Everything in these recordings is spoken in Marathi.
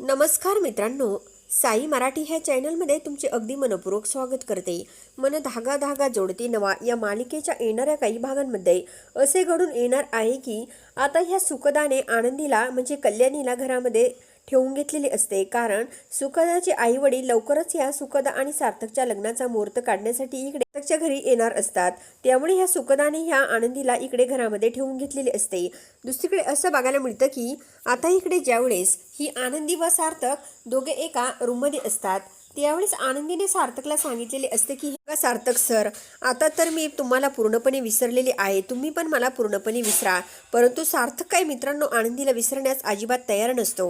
नमस्कार मित्रांनो साई मराठी ह्या चॅनलमध्ये तुमचे अगदी मनपूर्वक स्वागत करते. मन धागा धागा जोडते नवा या मालिकेच्या येणाऱ्या काही भागांमध्ये. असे घडून येणार आहे की आता ह्या सुखदाने आनंदीला म्हणजे कल्याणीला घरामध्ये ठेवून घेतलेली असते. कारण सुखदाचे आई वडील लवकरच ह्या सुखदा आणि सार्थकच्या लग्नाचा मुहूर्त काढण्यासाठी इकडे सार्थकच्या घरी येणार असतात. त्यामुळे ह्या सुखदाने ह्या आनंदीला इकडे घरामध्ये ठेवून घेतलेली असते. दुसरीकडे असं बघायला मिळतं की आता इकडे ज्यावेळेस ही आनंदी व सार्थक दोघे एका रूममध्ये असतात त्यावेळेस आनंदीने सार्थकला सांगितलेले असते की "हे सार्थक सर आता तर मी तुम्हाला पूर्णपणे विसरलेले आहे. तुम्ही पण मला पूर्णपणे विसरा. परंतु सार्थक काय मित्रांनो आनंदीला विसरण्यास अजिबात तयार नसतो.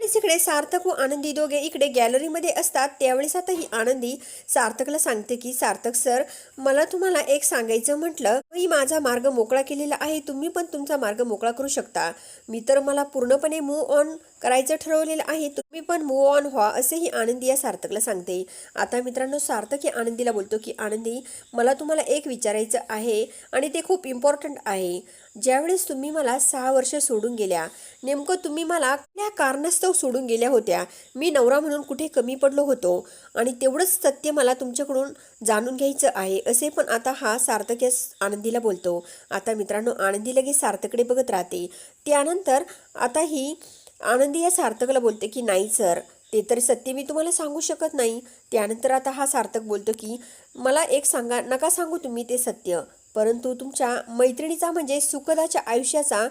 इकडे सार्थक व आनंदी दोघे इकडे गॅलरीमध्ये असतात त्यावेळेस आता ही आनंदी सार्थकला सांगते की सार्थक सर मला तुम्हाला एक सांगायचं म्हटलं. मी माझा मार्ग मोकळा केलेला आहे तुम्ही पण तुमचा मार्ग मोकळा करू शकता. मी तर मला पूर्णपणे मूव ऑन करायचं ठरवलेलं आहे. तुम्ही पण मूव ऑन व्हा असेही आनंदी या सार्थकला सांगते. आता मित्रांनो सार्थक या आनंदीला बोलतो की आनंदी मला तुम्हाला एक विचारायचं आहे आणि ते खूप इम्पॉर्टंट आहे. ज्यावेळेस तुम्ही मला सहा वर्ष सोडून गेल्या नेमकं तुम्ही मला कुठल्या कारणास्तव सोडून गेल्या होत्या. मी नवरा म्हणून कुठे कमी पडलो होतो आणि तेवढंच सत्य मला तुमच्याकडून जाणून घ्यायचं आहे असे पण आता हा सार्थक या आनंदीला बोलतो. आता मित्रांनो आनंदी लगेच सार्थकडे बघत राहते. त्यानंतर आता ही आनंदी या सार्थकला बोलते की नाही सर ते तर सत्य मी तुम्हाला सांगू शकत नाही. त्यानंतर आता हा सार्थक बोलतो की मला एक सांगा नका सांगू तुम्ही ते सत्य परंतु तुमच्या मैत्रिणीचा म्हणजे सुखदाच्या आयुष्याचा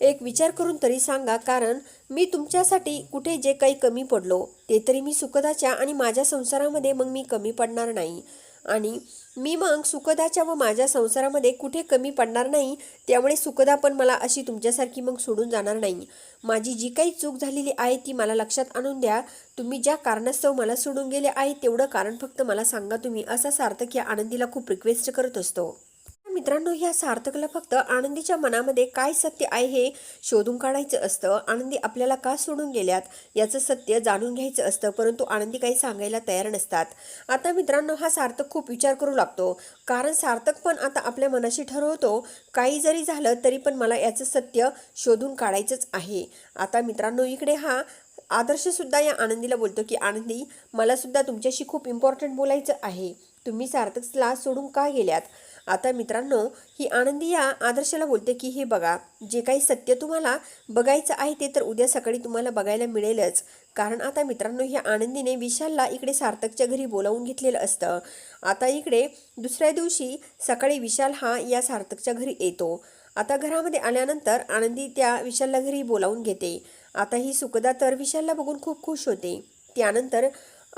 एक विचार करून तरी सांगा कारण मी तुमच्यासाठी कुठे जे काही कमी पडलो ते तरी मी सुखदाच्या आणि माझ्या संसारामध्ये मग मी कमी पडणार नाही. आणि मी मग सुखदाच्या व माझ्या संसारामध्ये कुठे कमी पडणार नाही त्यामुळे सुखदा पण मला अशी तुमच्यासारखी मग सोडून जाणार नाही. माझी जी काही चूक झालेली आहे ती मला लक्षात आणून द्या. तुम्ही ज्या कारणास्तव मला सोडून गेले आहे तेवढं कारण फक्त मला सांगा तुम्ही असा सार्थक या आनंदीला खूप रिक्वेस्ट करत असतो. मित्रांनो ह्या सार्थकला फक्त आनंदीच्या मनामध्ये काय सत्य आहे हे शोधून काढायचं असतं. आनंदी आपल्याला का सोडून गेल्यात याचं सत्य जाणून घ्यायचं असतं परंतु आनंदी काही सांगायला तयार नसतात. आता मित्रांनो हा सार्थक खूप विचार करू लागतो. कारण सार्थक पण आता आपल्या मनाशी ठरवतो काही जरी झालं तरी पण मला याचं सत्य शोधून काढायचंच आहे. आता मित्रांनो इकडे हा आदर्शसुद्धा या आनंदीला बोलतो की आनंदी मला सुद्धा तुमच्याशी खूप इम्पॉर्टंट बोलायचं आहे. तुम्ही सार्थकला सोडून का गेल्यात? आता मित्रांनो ही आनंदी या आदर्शाला बोलते की हे बघा जे काही सत्य तुम्हाला बघायचं आहे ते तर उद्या सकाळी तुम्हाला बघायला मिळेलच. कारण आता मित्रांनो ह्या आनंदीने विशालला इकडे सार्थकच्या घरी बोलावून घेतलेलं असतं. आता इकडे दुसऱ्या दिवशी सकाळी विशाल हा या सार्थकच्या घरी येतो. आता घरामध्ये आल्यानंतर आनंदी त्या विशालला घरी बोलावून घेते. आता ही सुखदा तर विशालला बघून खूप खुश होते. त्यानंतर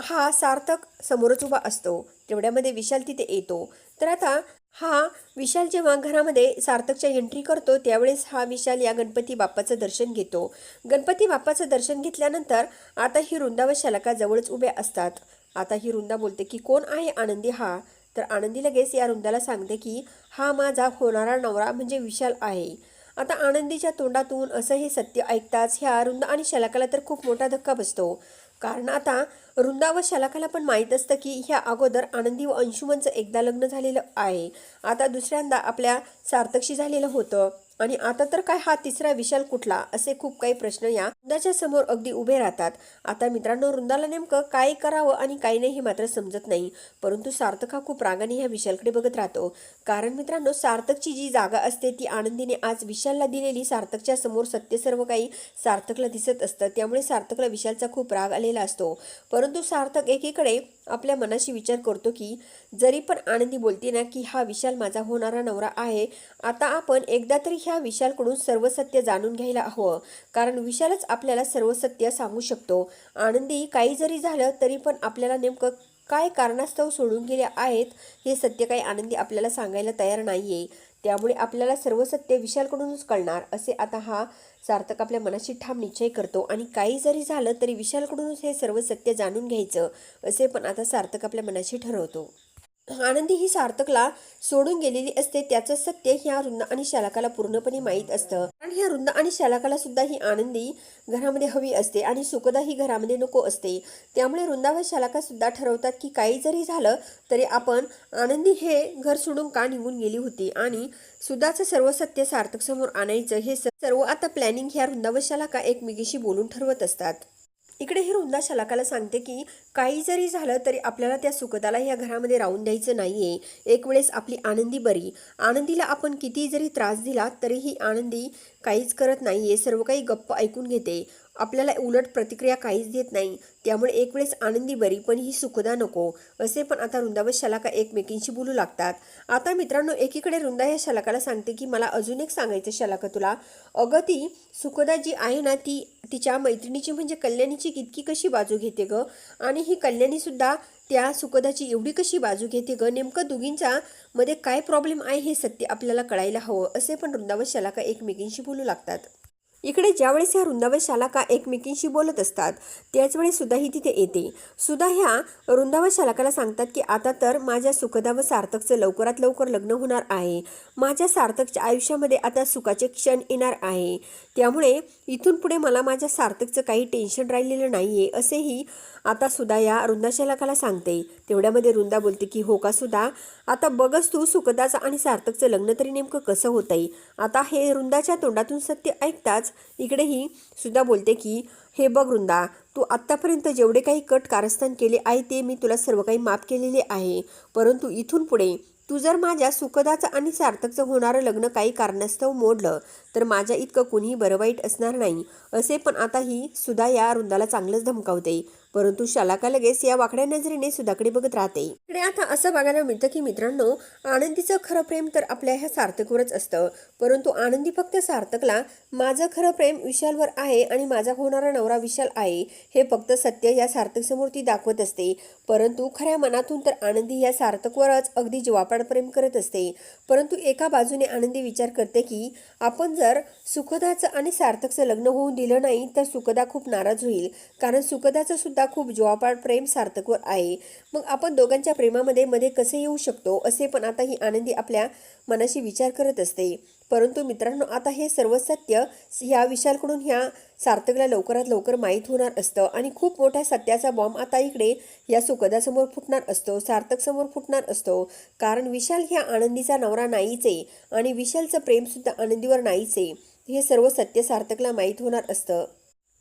हा सार्थक समोरच उभा असतो. तेवढ्यामध्ये विशाल तिथे येतो. तर आता हा विशाल जेव्हा घरामध्ये सार्थकच्या एंट्री करतो त्यावेळेस हा विशाल या गणपती बाप्पाचं दर्शन घेतो. गणपती बाप्पाचं दर्शन घेतल्यानंतर आता ही वृंदा व शलका जवळच उभ्या असतात. आता ही वृंदा बोलते की कोण आहे आनंदी हा? तर आनंदी लगेच या रुंदाला सांगते की हा माझा होणारा नवरा म्हणजे विशाल आहे. आता आनंदीच्या तोंडातून असं हे सत्य ऐकताच ह्या रुंदा आणि शलाकाला तर खूप मोठा धक्का बसतो. कारण आता वृंदा व शलाकाला पण माहीत असतं की ह्या अगोदर आनंदी व अंशुमनचं एकदा लग्न झालेलं आहे. आता दुसऱ्यांदा आपल्या सार्थकशी झालेलं होतं. आणि आता तर काय हा तिसरा विशाल कुठला? असे खूप काही प्रश्न या रुंदाच्या समोर अगदी उभे राहतात. आता मित्रांनो रुंदाला नेमकं काय करावं आणि काय नाही हे मात्र समजत नाही. परंतु सार्थक हा खूप रागाने ह्या विशालकडे बघत राहतो. कारण मित्रांनो सार्थकची जी जागा असते ती आनंदीने आज विशालला दिलेली सार्थकच्या समोर सत्य सर्व काही सार्थकला दिसत असतं. त्यामुळे सार्थकला विशालचा खूप राग आलेला असतो. परंतु सार्थक एकीकडे आपल्या मनाशी विचार करतो की जरी पण आनंदी बोलते ना की हा विशाल माझा होणारा नवरा आहे आता आपण एकदा तरी ह्या विशालकडून सर्व सत्य जाणून घ्यायला हवं. कारण विशालच आपल्याला सर्व सत्य सांगू शकतो. आनंदी काही जरी झालं तरी पण आपल्याला नेमकं काय कारणास्तव सोडून गेले आहेत हे सत्य काही आनंदी आपल्याला सांगायला तयार नाही आहे त्यामुळे आपल्याला सर्व सत्य विशालकडूनच कळणार असे आता हा सार्थक आपल्या मनाशी ठाम निश्चय करतो. आणि काही जरी झालं तरी विशालकडूनच हे सर्व सत्य जाणून घ्यायचं असे पण आता सार्थक आपल्या मनाशी ठरवतो. आनंदी ही सार्थकला सोडून गेलेली असते त्याचं सत्य ह्या रुंद आणि शालकाला पूर्णपणे माहीत असतं. कारण ह्या रुंद आणि शालकाला सुद्धा ही आनंदी घरामध्ये हवी असते आणि सुखदा ही घरामध्ये नको असते. त्यामुळे रुंदा व शालका सुद्धा ठरवतात की काही जरी झालं तरी आपण आनंदी हे घर सोडून का निघून गेली होती? आणि सुद्धाचं सर्व सत्य सार्थक समोर आणायचं हे सर्व आता प्लॅनिंग ह्या रुंदा व शालका एकमेकीशी बोलून ठरवत असतात. इकडे ही रुंदा शलाकाला सांगते की काही जरी झालं तरी आपल्याला त्या सुखदाला या घरामध्ये राहून द्यायचं नाहीये. एक वेळेस आपली आनंदी बरी. आनंदीला आपण किती जरी त्रास दिला तरीही आनंदी काहीच करत नाहीये. सर्व काही गप्प ऐकून घेते. आपल्याला उलट प्रतिक्रिया काहीच देत नाही. त्यामुळे एक वेळेस आनंदी बरी पण ही सुखदा नको. असे पण आता रुंदा व शलाका एकमेकींशी बोलू लागतात. आता मित्रांनो एकीकडे वृंदा या शलाकाला सांगते की मला अजून एक सांगायचं शलाका तुला. अगं ती सुखदा जी आहे ना ती तिच्या मैत्रिणीची म्हणजे कल्याणीची इतकी कशी बाजू घेते ग? आणि ही कल्याणीसुद्धा त्या सुखदाची एवढी कशी बाजू घेते ग? नेमकं दोघींच्या मध्ये काय प्रॉब्लेम आहे हे सत्य आपल्याला कळायला हवं असे पण वृंदावन शलाका एकमेकींशी बोलू लागतात. इकडे ज्यावेळेस ह्या वृंदावन शालाका एकमेकींशी बोलत असतात त्याच वेळेस सुद्धा ही तिथे येते. सुद्धा ह्या वृंदावन शालाकाला सांगतात की आता तर माझ्या सुखदा व सार्थकचं लवकरात लवकर लग्न होणार आहे. माझ्या सार्थकच्या आयुष्यामध्ये आता सुखाचे क्षण येणार आहे. त्यामुळे इथून पुढे मला माझ्या सार्थकचं काही टेन्शन राहिलेलं नाही आहे असेही आता सुद्धा या वृंदा सांगते. तेवढ्यामध्ये रुंदा बोलते की हो का सुद्धा आता बघच तू सुखदाचं आणि सार्थकचं लग्न तरी नेमकं कसं होतंय? आता हे वृंदाच्या तोंडातून सत्य ऐकताच इकडेही सुद्धा बोलते की हे बघ वृंदा तू आत्तापर्यंत जेवढे काही कट कारस्थान केले आहे ते मी तुला सर्व काही माफ केलेले आहे. परंतु इथून पुढे तू जर माझ्या सुखदाचं आणि सार्थकचं होणारं लग्न काही कारणास्तव मोडलं तर माझ्या इतकं कुणीही बरं वाईट असणार नाही. असे पण आता ही सुद्धा या रुंदाला चांगलंच धमकावते. परंतु शालाका लगेच या वाकड्या नजरेने सुधाकडे बघत राहते. इकडे आता असं बघायला मिळतं की मित्रांनो आनंदीचं खरं प्रेम तर आपल्या ह्या सार्थकवरच असतं. परंतु आनंदी फक्त सार्थकला माझं खरं प्रेम विशालवर आहे आणि माझा होणारा नवरा विशाल आहे हे फक्त सत्य या सार्थकसमोर ती दाखवत असते. परंतु खऱ्या मनातून तर आनंदी या सार्थकवरच अगदी जीवापाड प्रेम करत असते. परंतु एका बाजूने आनंदी विचार करते की आपण जर सुखदाचं आणि सार्थकचं लग्न होऊन दिलं नाही तर सुखदा खूप नाराज होईल. कारण सुखदाचं सुद्धा खूप जीवापाड प्रेम सार्थकवर आहे मग आपण दोघांच्या प्रेमामध्ये मध्ये कसे येऊ शकतो असे पण आता ही आनंदी आपल्या मनाशी विचार करत असते. परंतु मित्रांनो आता हे सर्व सत्य ह्या विशालकडून ह्या सार्थकला लवकरात लवकर माहीत होणार असतं आणि खूप मोठ्या सत्याचा बॉम्ब आता इकडे या सुखदासमोर फुटणार असतो सार्थकसमोर फुटणार असतो. कारण विशाल ह्या आनंदीचा नवरा नाहीच आहे आणि विशालचं प्रेमसुद्धा आनंदीवर नाहीच आहे. हे सर्व सत्य सार्थकला माहीत होणार असतं.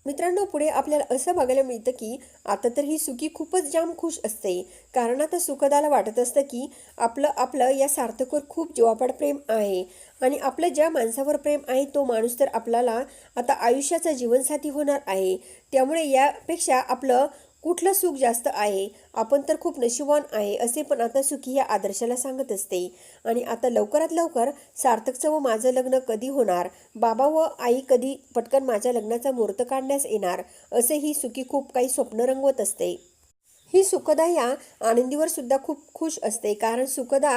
मित्रांनो पुढे आपल्याला असं बघायला मिळतं की आता तर ही सुखी खूपच जाम खुश असते. कारण आता सुखदाला वाटत असतं की आपलं आपलं या सार्थकवर खूप जीवापाड प्रेम आहे. आणि आपलं ज्या माणसावर प्रेम आहे तो माणूस तर आपल्याला आता आयुष्याचा जीवनसाथी होणार आहे. त्यामुळे यापेक्षा आपलं कुठलं सुख जास्त आहे? आपण तर खूप नशिबान आहे असे पण आता सुखी या आदर्शाला सांगत असते. आणि आता लवकरात लवकर सार्थकचं व माझं लग्न कधी होणार? बाबा व आई कधी पटकन माझ्या लग्नाचा मुहूर्त काढण्यास येणार? असे ही सुखी खूप काही स्वप्न रंगवत असते. ही सुखदा ह्या आनंदीवर सुद्धा खूप खुश असते. कारण सुखदा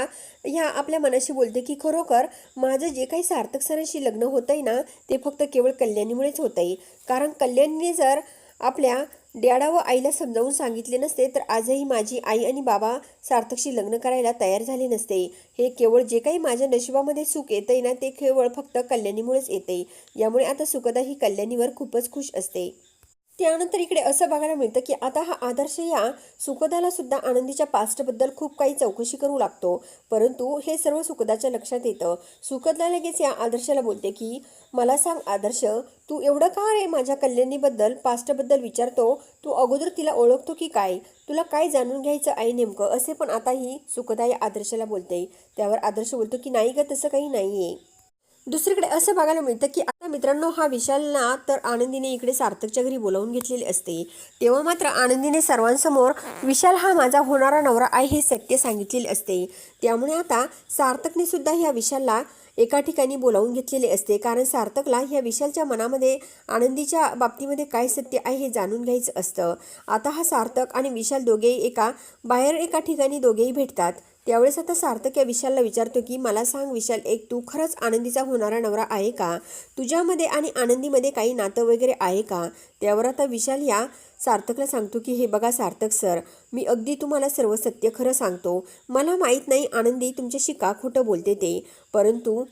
ह्या आपल्या मनाशी बोलते की खरोखर माझं जे काही सार्थक सरांशी लग्न होतंय ना ते फक्त केवळ कल्याणीमुळेच होतंय. कारण कल्याणीने जर आपल्या डॅडा व आईला समजावून सांगितले नसते तर आजही माझी आई आणि बाबा सार्थकशी लग्न करायला तयार झाले नसते. हे केवळ जे काही माझ्या नशिबामध्ये सुख येतंय ना ते केवळ फक्त कल्याणीमुळेच येते यामुळे आता सुखदा ही कल्याणीवर खूपच खुश असते. त्यानंतर इकडे असं बघायला मिळतं की आता हा आदर्श या सुखदाला सुद्धा आनंदीच्या पास्टबद्दल खूप काही चौकशी करू लागतो. परंतु हे सर्व सुखदाच्या लक्षात येतं. सुखदला लगेच या आदर्शाला बोलते की मला सांग आदर्श तू एवढं का रे माझ्या कल्याणीबद्दल पास्टबद्दल विचारतो? तू अगोदर तिला ओळखतो की काय? तुला काय जाणून घ्यायचं आहे नेमकं? असे पण आता ही सुखदा या आदर्शाला बोलते. त्यावर आदर्श बोलतो की नाही ग तसं काही नाही आहे दुसरीकडे असं बघायला मिळतं की आता मित्रांनो हा विशालना तर आनंदीने इकडे सार्थकच्या घरी बोलावून घेतलेली असते. तेव्हा मात्र आनंदीने सर्वांसमोर विशाल हा माझा होणारा नवरा आहे हे सत्य सांगितलेले असते. त्यामुळे आता सार्थकने सुद्धा ह्या विशालला एका ठिकाणी बोलावून घेतलेले असते. कारण सार्थकला ह्या विशालच्या मनामध्ये आनंदीच्या बाबतीमध्ये काय सत्य आहे हे जाणून घ्यायचं असतं. आता हा सार्थक आणि विशाल दोघेही एका बाहेर एका ठिकाणी दोघेही भेटतात. त्यावेळेस आता सार्थक या विशालला विचारतो की मला सांग विशाल एक तू खरंच आनंदीचा होणारा नवरा आहे का? तुझ्यामध्ये आणि आनंदीमध्ये काही नातं वगैरे आहे का? त्यावर आता विशाल या सार्थकला सांगतो की हे बघा सार्थक सर मी अगदी तुम्हाला सर्व सत्य खरं सांगतो. मला माहीत नाही आनंदी तुमच्याशी का खोटं बोलते ते परंतु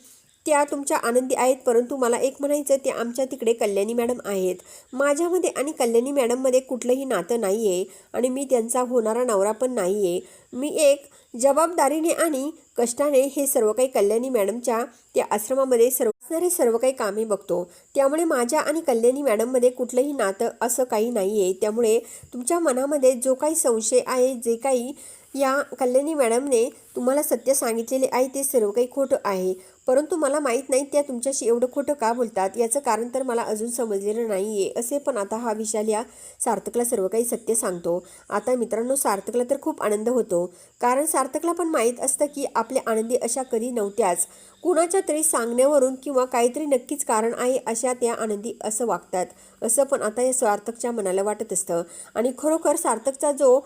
त्या तुमच्या आनंदी आहेत परंतु मला एक म्हणायचं ते आमच्या तिकडे कल्याणी मॅडम आहेत. माझ्यामध्ये आणि कल्याणी मॅडममध्ये कुठलंही नातं नाही आहे आणि मी त्यांचा होणारा नवरा पण नाही आहे मी एक जबाबदारीने आणि कष्टाने हे सर्व काही कल्याणी मॅडमच्या त्या आश्रमामध्ये सर्व असणारे सर्व काही कामे बघतो. त्यामुळे माझ्या आणि कल्याणी मॅडममध्ये कुठलंही नातं असं काही नाही आहे त्यामुळे तुमच्या मनामध्ये जो काही संशय आहे जे काही या कल्याणी मॅडमने तुम्हाला सत्य सांगितलेले आहे ते सर्व काही खोटं आहे. परंतु मला माहीत नाही त्या तुमच्याशी एवढं खोटं का बोलतात? याचं कारण तर मला अजून समजलेलं नाही आहे असे पण आता हा विशाल या सार्थकला सर्व काही सत्य सांगतो. आता मित्रांनो सार्थकला तर खूप आनंद होतो. कारण सार्थकला पण माहीत असतं की आपल्या आनंदी अशा कधी नव्हत्याच. कुणाच्या तरी सांगण्यावरून किंवा काहीतरी नक्कीच कारण आहे अशा त्या आनंदी असं वागतात. असं पण आता या सार्थकच्या मनाला वाटत असतं. आणि खरोखर सार्थकचा जो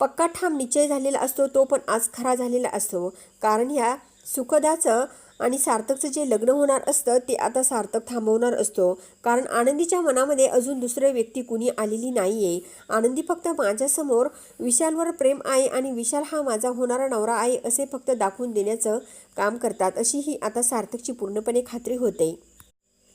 पक्का ठाम निश्चय झालेला असतो तो पण आज खरा झालेला असतो. कारण ह्या सुखदाचं आणि सार्थकचं जे लग्न होणार असतं ते आता सार्थक थांबवणार असतो. कारण आनंदीच्या मनामध्ये अजून दुसरे व्यक्ती कुणी आलेली नाही आहे आनंदी फक्त माझ्यासमोर विशालवर प्रेम आहे आणि विशाल हा माझा होणारा नवरा आहे असे फक्त दाखवून देण्याचं काम करतात अशी ही आता सार्थकची पूर्णपणे खात्री होते.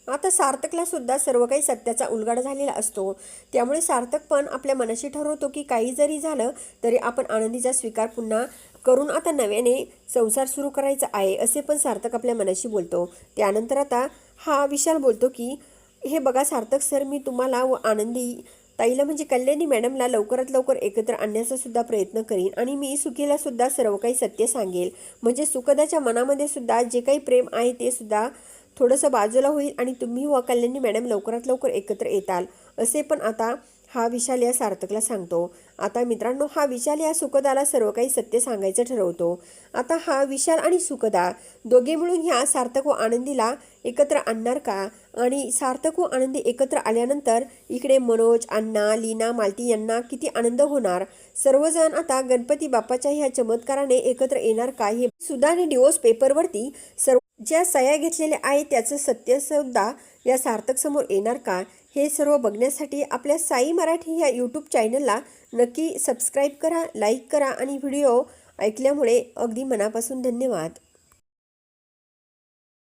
आता सार्थकला सुद्धा सर्व काही सत्याचा उलगडा झालेला असतो. त्यामुळे सार्थक पण आपल्या मनाशी ठरवतो की काही जरी झालं तरी आपण आनंदीचा स्वीकार पुन्हा करून आता नव्याने संसार सुरू करायचा आहे असे पण सार्थक आपल्या मनाशी बोलतो. त्यानंतर आता हा विशाल बोलतो की हे बघा सार्थक सर मी तुम्हाला व आनंदी ताईला म्हणजे कल्याणी मॅडमला लवकरात लवकर एकत्र आणण्याचा सुद्धा प्रयत्न करीन आणि मी सुखीला सुद्धा सर्व काही सत्य सांगेल. म्हणजे सुखदाच्या मनामध्ये सुद्धा जे काही प्रेम आहे ते सुद्धा थोडंसं बाजूला होईल आणि तुम्ही व कल्याणी मॅडम लवकरात लवकर एकत्र येताल असे पण आता हा विशाल या सार्थकला सांगतो. आता मित्रांनो हा विशाल या सुखदाला सर्व काही सत्य सांगायचं ठरवतो. आता हा विशाल आणि सुखदा दोघे मिळून ह्या सार्थक व आनंदीला एकत्र आणणार का? आणि सार्थक व आनंदी एकत्र आल्यानंतर इकडे मनोज अण्णा लीना मालती यांना किती आनंद होणार? सर्वजण आता गणपती बाप्पाच्या ह्या चमत्काराने एकत्र येणार का हे सुद्धा डिवोर्स पेपरवरती सर्व ज्या सह्या घेतलेल्या आहेत त्याचं सत्यसुद्धा या सार्थक समोर येणार का? हे सर्व बघण्यासाठी आपल्या साई मराठी या यूट्यूब चॅनलला नक्की सबस्क्राईब करा लाईक करा आणि व्हिडिओ ऐकल्यामुळे अगदी मनापासून धन्यवाद.